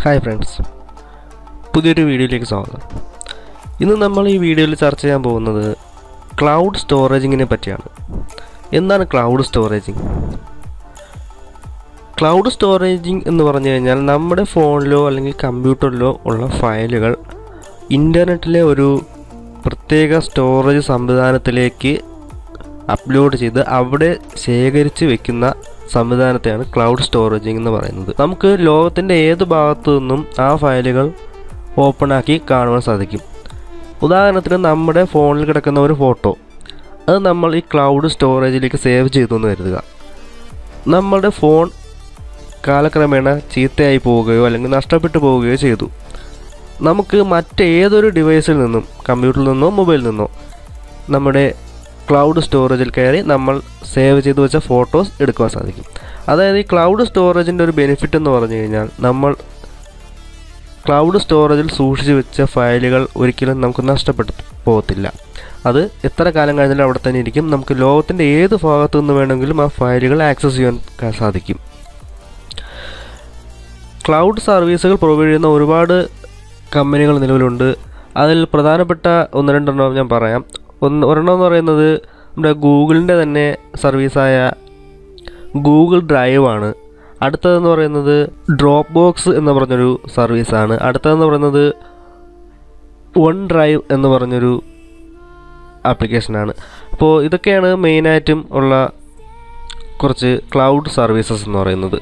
Hi friends. പുതിയൊരു വീഡിയോയിലേക്ക് സ്വാഗതം. ഇന്ന് നമ്മൾ ഈ വീഡിയോയിൽ ചർച്ച ചെയ്യാൻ പോകുന്നത് ക്ലൗഡ് സ്റ്റോറേജിങ്ങിനെ പറ്റിയാണ്. എന്താണ് ക്ലൗഡ് സ്റ്റോറേജിങ്? ക്ലൗഡ് സ്റ്റോറേജിങ് എന്ന് പറഞ്ഞു കഴിഞ്ഞാൽ നമ്മുടെ ഫോണിലോ അല്ലെങ്കിൽ കമ്പ്യൂട്ടറിലോ ഉള്ള ഫയലുകൾ ഇന്റർനെറ്റിലെ ഒരു പ്രത്യേക സ്റ്റോറേജ് സംവിധാനത്തിലേക്ക് അപ്ലോഡ് ചെയ്ത് അവിടെ ശേഖരിച്ച് വെക്കുന്ന സംവിധാനത്തെയാണ് ക്ലൗഡ് സ്റ്റോറേജിംഗ് എന്ന് പറയുന്നത്. നമുക്ക് ലോകത്തിന്റെ ഏത് ഭാഗത്തു നിന്നും ആ ഫയലുകൾ ഓപ്പണാക്കി കാണുവാൻ സാധിക്കും. ഉദാഹരണത്തിന് നമ്മുടെ ഫോണിൽ കിടക്കുന്ന ഒരു ഫോട്ടോ അത് നമ്മൾ ഈ ക്ലൗഡ് സ്റ്റോറേജിലേക്ക് സേവ് ചെയ്തു എന്ന് കരുതുക. നമ്മളുടെ ഫോൺ കാലക്രമേണ ചീത്തയായി പോവുകയോ അല്ലെങ്കിൽ നഷ്ടപ്പെട്ടു പോവുകയോ ചെയ്തു. നമുക്ക് മറ്റേതൊരു ഡിവൈസിൽ നിന്നും കമ്പ്യൂട്ടറിൽ നിന്നോ മൊബൈലിൽ നിന്നോ നമ്മുടെ ക്ലൗഡ് സ്റ്റോറേജിൽ കയറി നമ്മൾ സേവ് ചെയ്ത് വെച്ച ഫോട്ടോസ് എടുക്കുവാൻ സാധിക്കും. അതായത് ഈ ക്ലൗഡ് സ്റ്റോറേജിന്റെ ഒരു ബെനിഫിറ്റ് എന്ന് പറഞ്ഞു കഴിഞ്ഞാൽ നമ്മൾ ക്ലൗഡ് സ്റ്റോറേജിൽ സൂക്ഷിച്ച് വെച്ച ഫയലുകൾ ഒരിക്കലും നമുക്ക് നഷ്ടപ്പെട്ടു പോകത്തില്ല. അത് എത്ര കാലം കഴിഞ്ഞാലും അവിടെ തന്നെ ഇരിക്കും. നമുക്ക് ലോകത്തിന്റെ ഏത് ഭാഗത്തു നിന്ന് വേണമെങ്കിലും ആ ഫയലുകൾ ആക്സസ് ചെയ്യാൻ സാധിക്കും. ക്ലൗഡ് സർവീസുകൾ പ്രൊവൈഡ് ചെയ്യുന്ന ഒരുപാട് കമ്പനികൾ നിലവിലുണ്ട്. അതിൽ പ്രധാനപ്പെട്ട ഒന്ന് രണ്ടെണ്ണം ഞാൻ പറയാം. ഒന്ന് ഒരെണ്ണം എന്ന് പറയുന്നത് നമ്മുടെ ഗൂഗിളിന്റെ തന്നെ സർവീസായ ഗൂഗിൾ ഡ്രൈവ് ആണ് അടുത്തതെന്ന് പറയുന്നത് ഡ്രോപ്പ് ബോക്സ് എന്ന് പറഞ്ഞൊരു സർവീസാണ്. അടുത്തതെന്ന് പറയുന്നത് വൺ ഡ്രൈവ് എന്ന് പറഞ്ഞൊരു ആപ്ലിക്കേഷനാണ്. അപ്പോൾ ഇതൊക്കെയാണ് മെയിനായിട്ടും ഉള്ള കുറച്ച് ക്ലൗഡ് സർവീസസ് എന്ന് പറയുന്നത്.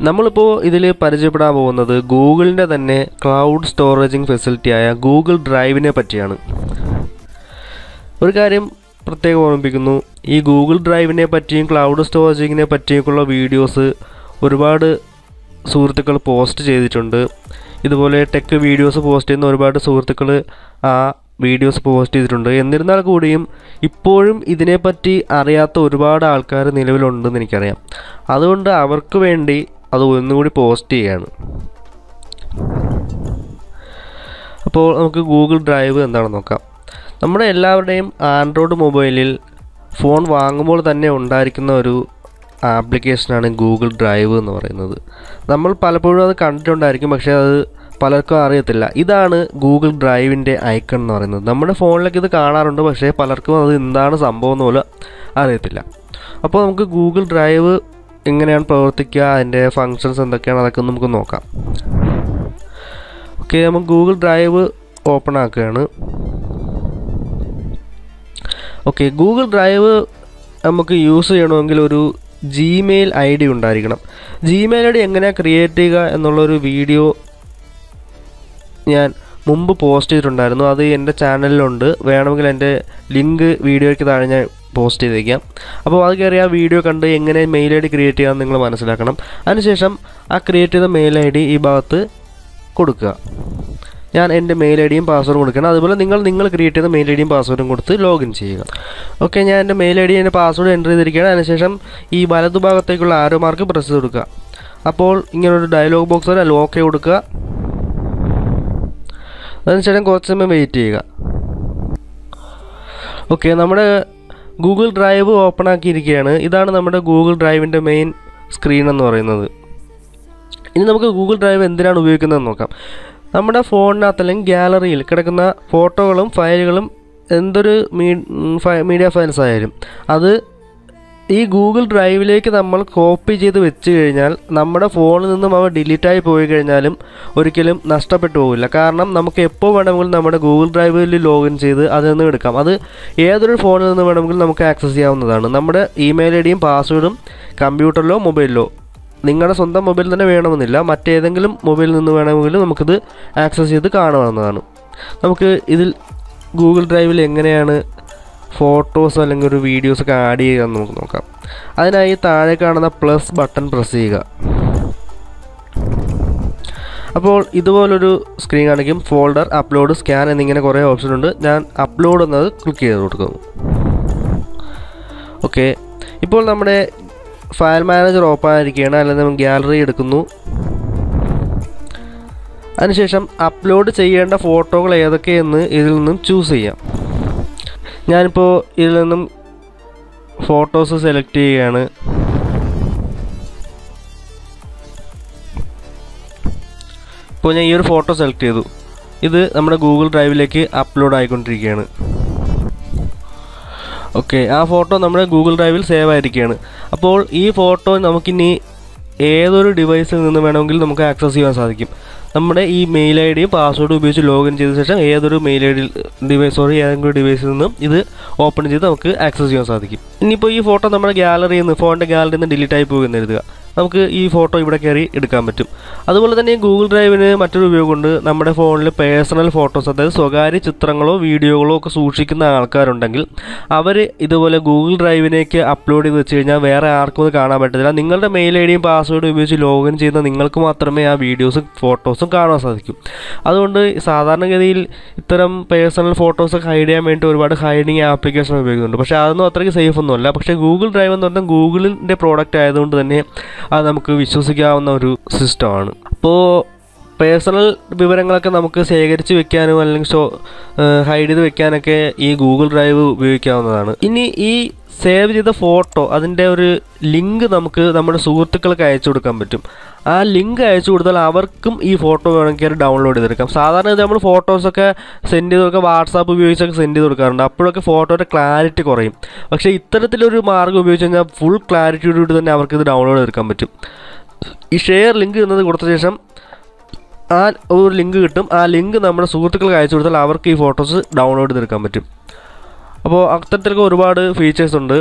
നമ്മളിപ്പോൾ ഇതിൽ പരിചയപ്പെടാൻ പോകുന്നത് ഗൂഗിളിന്റെ തന്നെ ക്ലൗഡ് സ്റ്റോറേജിങ് ഫെസിലിറ്റിയായ ഗൂഗിൾ ഡ്രൈവിനെ പറ്റിയാണ്. ഒരു കാര്യം പ്രത്യേകം ഓർമ്മിപ്പിക്കുന്നു. ഈ ഗൂഗിൾ ഡ്രൈവിനെ പറ്റിയും ക്ലൗഡ് സ്റ്റോറേജിങ്ങിനെ പറ്റിയൊക്കെയുള്ള വീഡിയോസ് ഒരുപാട് സുഹൃത്തുക്കൾ പോസ്റ്റ് ചെയ്തിട്ടുണ്ട്. ഇതുപോലെ ടെക് വീഡിയോസ് പോസ്റ്റ് ചെയ്യുന്ന ഒരുപാട് സുഹൃത്തുക്കൾ ആ വീഡിയോസ് പോസ്റ്റ് ചെയ്തിട്ടുണ്ട്. എന്നിരുന്നാൽ കൂടിയും ഇപ്പോഴും ഇതിനെപ്പറ്റി അറിയാത്ത ഒരുപാട് ആൾക്കാർ നിലവിലുണ്ടെന്ന് എനിക്കറിയാം. അതുകൊണ്ട് അവർക്ക് വേണ്ടി അത് ഒന്നുകൂടി പോസ്റ്റ് ചെയ്യാണ്. അപ്പോൾ നമുക്ക് ഗൂഗിൾ ഡ്രൈവ് എന്താണെന്ന് നോക്കാം. നമ്മുടെ എല്ലാവരുടെയും ആൻഡ്രോയിഡ് മൊബൈലിൽ ഫോൺ വാങ്ങുമ്പോൾ തന്നെ ഉണ്ടായിരിക്കുന്ന ഒരു ആപ്ലിക്കേഷനാണ് ഗൂഗിൾ ഡ്രൈവ് എന്ന് പറയുന്നത്. നമ്മൾ പലപ്പോഴും അത് കണ്ടിട്ടുണ്ടായിരിക്കും പക്ഷേ അത് പലർക്കും അറിയത്തില്ല. ഇതാണ് ഗൂഗിൾ ഡ്രൈവിന്റെ ഐക്കൺ എന്ന് പറയുന്നത്. നമ്മുടെ ഫോണിലേക്ക് ഇത് കാണാറുണ്ട് പക്ഷേ പലർക്കും അത് എന്താണ് സംഭവം എന്ന് പോലും അറിയത്തില്ല. അപ്പോൾ നമുക്ക് ഗൂഗിൾ ഡ്രൈവ് എങ്ങനെയാണ് പ്രവർത്തിക്കുക അതിന്റെ ഫങ്ഷൻസ് എന്തൊക്കെയാണ് അതൊക്കെ നമുക്ക് നോക്കാം. ഓക്കെ നമുക്ക് ഗൂഗിൾ ഡ്രൈവ് ഓപ്പൺ ആക്കുകയാണ്. ഓക്കെ ഗൂഗിൾ ഡ്രൈവ് നമുക്ക് യൂസ് ചെയ്യണമെങ്കിൽ ഒരു ജിമെയിൽ ഐ ഡി ഉണ്ടായിരിക്കണം. ജിമെയിൽ ഐ ഡി എങ്ങനെയാണ് ക്രിയേറ്റ് ചെയ്യുക എന്നുള്ളൊരു വീഡിയോ ഞാൻ മുമ്പ് പോസ്റ്റ് ചെയ്തിട്ടുണ്ടായിരുന്നു. അത് എന്റെ ചാനലിലുണ്ട് വേണമെങ്കിൽ എന്റെ ലിങ്ക് വീഡിയോയ്ക്ക് താഴെ ഞാൻ പോസ്റ്റ് ചെയ്തേക്കാം. അപ്പോൾ അത് കയറി ആ വീഡിയോ കണ്ട് എങ്ങനെ മെയിൽ ഐ ഡി ക്രിയേറ്റ് ചെയ്യാമെന്ന് നിങ്ങൾ മനസ്സിലാക്കണം. അതിനുശേഷം ആ ക്രിയേറ്റ് ചെയ്ത മെയിൽ ഐ ഡി ഈ ഭാഗത്ത് കൊടുക്കുക. ഞാൻ എന്റെ മെയിൽ ഐ ഡിയും പാസ്വേഡും കൊടുക്കണം. അതുപോലെ നിങ്ങൾ നിങ്ങൾ ക്രിയേറ്റ് ചെയ്ത മെയിൽ ഐ ഡിയും പാസ്വേഡും കൊടുത്ത് ലോഗിൻ ചെയ്യുക. ഓക്കെ ഞാൻ എന്റെ മെയിൽ ഐ ഡി എന്റെ പാസ്വേഡ് എന്റർ ചെയ്തിരിക്കുകയാണ്. അതിനുശേഷം ഈ വലതുഭാഗത്തേക്കുള്ള ആരോ മാർക്ക് പ്രസ് കൊടുക്കുക. അപ്പോൾ ഇങ്ങനൊരു ഡയലോഗ് ബോക്സ് വരെ ലോക്ക് കൊടുക്കുക. അതിനുശേഷം കുറച്ച് സമയം വെയിറ്റ് ചെയ്യുക. ഓക്കെ നമ്മുടെ ഗൂഗിൾ ഡ്രൈവ് ഓപ്പൺ ആക്കിയിരിക്കുകയാണ്. ഇതാണ് നമ്മുടെ ഗൂഗിൾ ഡ്രൈവിന്റെ മെയിൻ സ്ക്രീൻ എന്ന് പറയുന്നത്. ഇനി നമുക്ക് ഗൂഗിൾ ഡ്രൈവ് എന്തിനാണ് ഉപയോഗിക്കുന്നതെന്ന് നോക്കാം. നമ്മുടെ ഫോണിനകത്ത് അല്ലെങ്കിൽ ഗാലറിയിൽ കിടക്കുന്ന ഫോട്ടോകളും ഫയലുകളും എന്തൊരു മീഡിയ ഫയൽസ് ആയാലും അത് ഈ ഗൂഗിൾ ഡ്രൈവിലേക്ക് നമ്മൾ കോപ്പി ചെയ്ത് വെച്ച് കഴിഞ്ഞാൽ നമ്മുടെ ഫോണിൽ നിന്നും അവ ഡിലീറ്റായി പോയി കഴിഞ്ഞാലും ഒരിക്കലും നഷ്ടപ്പെട്ടു പോകില്ല കാരണം നമുക്ക് എപ്പോൾ വേണമെങ്കിലും നമ്മുടെ ഗൂഗിൾ ഡ്രൈവിൽ ലോഗിൻ ചെയ്ത് അതിൽ നിന്ന് എടുക്കാം. അത് ഏതൊരു ഫോണിൽ നിന്ന് വേണമെങ്കിലും നമുക്ക് ആക്സസ് ചെയ്യാവുന്നതാണ്. നമ്മുടെ ഇമെയിൽ ഐ ഡിയും പാസ്വേഡും കമ്പ്യൂട്ടറിലോ മൊബൈലിലോ നിങ്ങളുടെ സ്വന്തം മൊബൈൽ തന്നെ വേണമെന്നില്ല. മറ്റേതെങ്കിലും മൊബൈലിൽ നിന്ന് വേണമെങ്കിലും നമുക്കിത് ആക്സസ് ചെയ്ത് കാണാവുന്നതാണ്. നമുക്ക് ഇതിൽ ഗൂഗിൾ ഡ്രൈവിൽ എങ്ങനെയാണ് ഫോട്ടോസ് അല്ലെങ്കിൽ ഒരു വീഡിയോസ് ഒക്കെ ആഡ് ചെയ്യുക എന്ന് നമുക്ക് നോക്കാം. അതിനായി താഴെ കാണുന്ന പ്ലസ് ബട്ടൺ പ്രസ് ചെയ്യുക. അപ്പോൾ ഇതുപോലൊരു സ്ക്രീൻ കാണിക്കും. ഫോൾഡർ അപ്ലോഡ് സ്കാൻ എന്നിങ്ങനെ കുറേ ഓപ്ഷൻ ഉണ്ട്. ഞാൻ അപ്ലോഡ് എന്നത് ക്ലിക്ക് ചെയ്ത് കൊടുക്കുന്നു. ഓക്കെ. ഇപ്പോൾ നമ്മുടെ ഫയൽ മാനേജർ ഓപ്പൺ ആയിരിക്കുകയാണ്. അല്ലെങ്കിൽ ഗാലറി എടുക്കുന്നു. അതിനുശേഷം അപ്ലോഡ് ചെയ്യേണ്ട ഫോട്ടോകൾ ഏതൊക്കെയെന്ന് ഇതിൽ നിന്നും ചൂസ് ചെയ്യാം. ഞാനിപ്പോൾ ഇതിൽ നിന്നും ഫോട്ടോസ് സെലക്ട് ചെയ്യുകയാണ്. ഇപ്പോൾ ഞാൻ ഈ ഒരു ഫോട്ടോ സെലക്ട് ചെയ്തു. ഇത് നമ്മുടെ ഗൂഗിൾ ഡ്രൈവിലേക്ക് അപ്ലോഡ് ആയിക്കൊണ്ടിരിക്കുകയാണ്. ഓക്കെ ആ ഫോട്ടോ നമ്മുടെ ഗൂഗിൾ ഡ്രൈവിൽ സേവ് ആയിരിക്കുകയാണ്. അപ്പോൾ ഈ ഫോട്ടോ നമുക്കിനി ഏതൊരു ഡിവൈസിൽ നിന്ന് വേണമെങ്കിൽ നമുക്ക് ആക്സസ് ചെയ്യാൻ സാധിക്കും. നമ്മുടെ ഈ മെയിൽ ഐ ഡിയും പാസ്വേഡും ഉപയോഗിച്ച് ലോഗിൻ ചെയ്ത ശേഷം ഏതൊരു mail I D device sorry ഏതെങ്കിലും ഡിവൈസിൽ നിന്നും ഇത് ഓപ്പൺ ചെയ്ത് നമുക്ക് ആക്സസ് ചെയ്യാൻ സാധിക്കും. ഇനിയിപ്പോൾ ഈ ഫോട്ടോ നമ്മുടെ ഗാലറിയിൽ നിന്ന് ഫോണിന്റെ ഗാലറിയിൽ നിന്ന് ഡിലീറ്റ് ആയി പോകുമെന്ന് എഴുതുക. നമുക്ക് ഈ ഫോട്ടോ ഇവിടെ കയറി എടുക്കാൻ പറ്റും. അതുപോലെ തന്നെ ഗൂഗിൾ ഡ്രൈവിന് മറ്റൊരു ഉപയോഗമുണ്ട് നമ്മുടെ ഫോണിൽ പേഴ്സണൽ ഫോട്ടോസ് അതായത് സ്വകാര്യ ചിത്രങ്ങളോ വീഡിയോകളോ ഒക്കെ സൂക്ഷിക്കുന്ന ആൾക്കാരുണ്ടെങ്കിൽ അവർ ഇതുപോലെ ഗൂഗിൾ ഡ്രൈവിനേക്ക് അപ്ലോഡ് ചെയ്ത് വെച്ച് കഴിഞ്ഞാൽ വേറെ ആർക്കും അത് കാണാൻ പറ്റത്തില്ല. നിങ്ങളുടെ മെയിൽ ഐ ഡിയും പാസ്വേഡും ഉപയോഗിച്ച് ലോഗിൻ ചെയ്യുന്ന നിങ്ങൾക്ക് മാത്രമേ ആ വീഡിയോസും ഫോട്ടോസും കാണാൻ സാധിക്കും. അതുകൊണ്ട് സാധാരണഗതിയിൽ ഇത്തരം പേഴ്സണൽ ഫോട്ടോസൊക്കെ ഹൈഡ് ചെയ്യാൻ വേണ്ടി ഒരുപാട് ഹൈഡിങ് ആപ്ലിക്കേഷൻ ഉപയോഗിക്കുന്നുണ്ട്. പക്ഷേ അതൊന്നും അത്രയ്ക്ക് സേഫ് ഒന്നുമല്ല. പക്ഷേ ഗൂഗിൾ ഡ്രൈവ് എന്ന് പറഞ്ഞാൽ ഗൂഗിളിന്റെ പ്രോഡക്റ്റ് ആയതുകൊണ്ട് തന്നെ അത് നമുക്ക് വിശ്വസിക്കാവുന്ന ഒരു സിസ്റ്റമാണ്. അപ്പോൾ പേഴ്സണൽ വിവരങ്ങളൊക്കെ നമുക്ക് ശേഖരിച്ച് വെക്കാനും അല്ലെങ്കിൽ ഷോ ഹൈഡ് ചെയ്ത് വെക്കാനൊക്കെ ഈ ഗൂഗിൾ ഡ്രൈവ് ഉപയോഗിക്കാവുന്നതാണ്. ഇനി ഈ സേവ് ചെയ്ത ഫോട്ടോ അതിന്റെ ഒരു ലിങ്ക് നമുക്ക് നമ്മുടെ സുഹൃത്തുക്കൾക്ക് അയച്ചു കൊടുക്കാൻ പറ്റും. ആ ലിങ്ക് അയച്ചു കൊടുത്താൽ അവർക്കും ഈ ഫോട്ടോ വേണമെങ്കിൽ ഡൗൺലോഡ് ചെയ്തെടുക്കാം. സാധാരണ ഇത് നമ്മൾ ഫോട്ടോസൊക്കെ സെൻഡ് ചെയ്ത് കൊടുക്കുക വാട്സാപ്പ് ഉപയോഗിച്ചൊക്കെ സെൻഡ് ചെയ്ത് കൊടുക്കാറുണ്ട്. അപ്പോഴൊക്കെ ഫോട്ടോയുടെ ക്ലാരിറ്റി കുറയും. പക്ഷേ ഇത്തരത്തിലൊരു മാർഗം ഉപയോഗിച്ച് കഴിഞ്ഞാൽ ഫുൾ ക്ലാരിറ്റിയോടുകൂടി തന്നെ അവർക്ക് ഇത് ഡൗൺലോഡ് ചെയ്തെടുക്കാൻ പറ്റും. ഈ ഷെയർ ലിങ്ക് എന്നത് കൊടുത്ത ശേഷം ആ ഒരു ലിങ്ക് കിട്ടും. ആ ലിങ്ക് നമ്മുടെ സുഹൃത്തുക്കൾക്ക് അയച്ചു കൊടുത്താൽ അവർക്ക് ഈ ഫോട്ടോസ് ഡൗൺലോഡ് ചെയ്തെടുക്കാൻ പറ്റും. അപ്പോൾ അത്തരത്തിലൊക്കെ ഒരുപാട് ഫീച്ചേഴ്സ് ഉണ്ട്.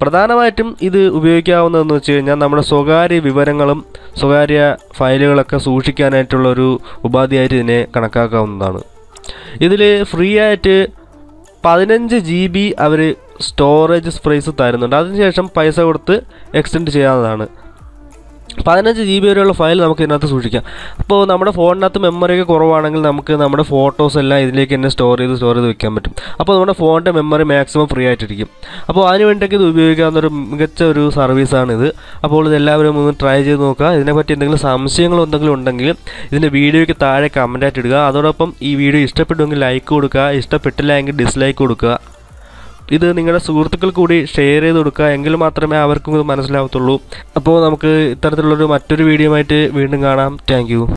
പ്രധാനമായിട്ടും ഇത് ഉപയോഗിക്കാവുന്നതെന്ന് വെച്ച് കഴിഞ്ഞാൽ നമ്മുടെ സ്വകാര്യ വിവരങ്ങളും സ്വകാര്യ ഫയലുകളൊക്കെ സൂക്ഷിക്കാനായിട്ടുള്ള ഒരു ഉപാധിയായിട്ട് ഇതിനെ കണക്കാക്കാവുന്നതാണ്. ഇതിൽ ഫ്രീ ആയിട്ട് പതിനഞ്ച് ജി ബി അവർ സ്റ്റോറേജ് സ്പേസ് തരുന്നുണ്ട്. അതിനുശേഷം പൈസ കൊടുത്ത് എക്സ്റ്റെൻഡ് ചെയ്യാവുന്നതാണ്. പതിനഞ്ച് ജി ബി വരെയുള്ള ഫയൽ നമുക്ക് ഇതിനകത്ത് സൂക്ഷിക്കാം. അപ്പോൾ നമ്മുടെ ഫോണിനകത്ത് മെമ്മറിയൊക്കെ കുറവാണെങ്കിൽ നമുക്ക് നമ്മുടെ ഫോട്ടോസ് എല്ലാം ഇതിലേക്ക് തന്നെ സ്റ്റോർ ചെയ്ത് സ്റ്റോർ ചെയ്ത് വെക്കാൻ പറ്റും. അപ്പോൾ നമ്മുടെ ഫോണിന്റെ മെമ്മറി മാക്സിമം ഫ്രീ ആയിട്ടിരിക്കും. അപ്പോൾ അതിന് വേണ്ടിയൊക്കെ ഇത് ഉപയോഗിക്കാവുന്ന ഒരു മികച്ച ഒരു സർവീസാണിത് അപ്പോൾ ഇതെല്ലാവരും ഒന്ന് ട്രൈ ചെയ്ത് നോക്കുക. ഇതിനെപ്പറ്റി എന്തെങ്കിലും സംശയങ്ങൾ എന്തെങ്കിലും ഉണ്ടെങ്കിൽ ഇതിന്റെ വീഡിയോയ്ക്ക് താഴെ കമന്റായിട്ട് ഇടുക. അതോടൊപ്പം ഈ വീഡിയോ ഇഷ്ടപ്പെട്ടുവെങ്കിൽ ലൈക്ക് കൊടുക്കുക. ഇഷ്ടപ്പെട്ടില്ല എങ്കിൽ ഡിസ്ലൈക്ക് കൊടുക്കുക. ഇത് നിങ്ങളുടെ സുഹൃത്തുക്കൾ കൂടി ഷെയർ ചെയ്ത് കൊടുക്കുക എങ്കിൽ മാത്രമേ അവർക്കും ഇത് മനസ്സിലാവത്തുള്ളൂ. അപ്പോൾ നമുക്ക് ഇത്തരത്തിലുള്ളൊരു മറ്റൊരു വീഡിയോ ആയിട്ട് വീണ്ടും കാണാം. താങ്ക്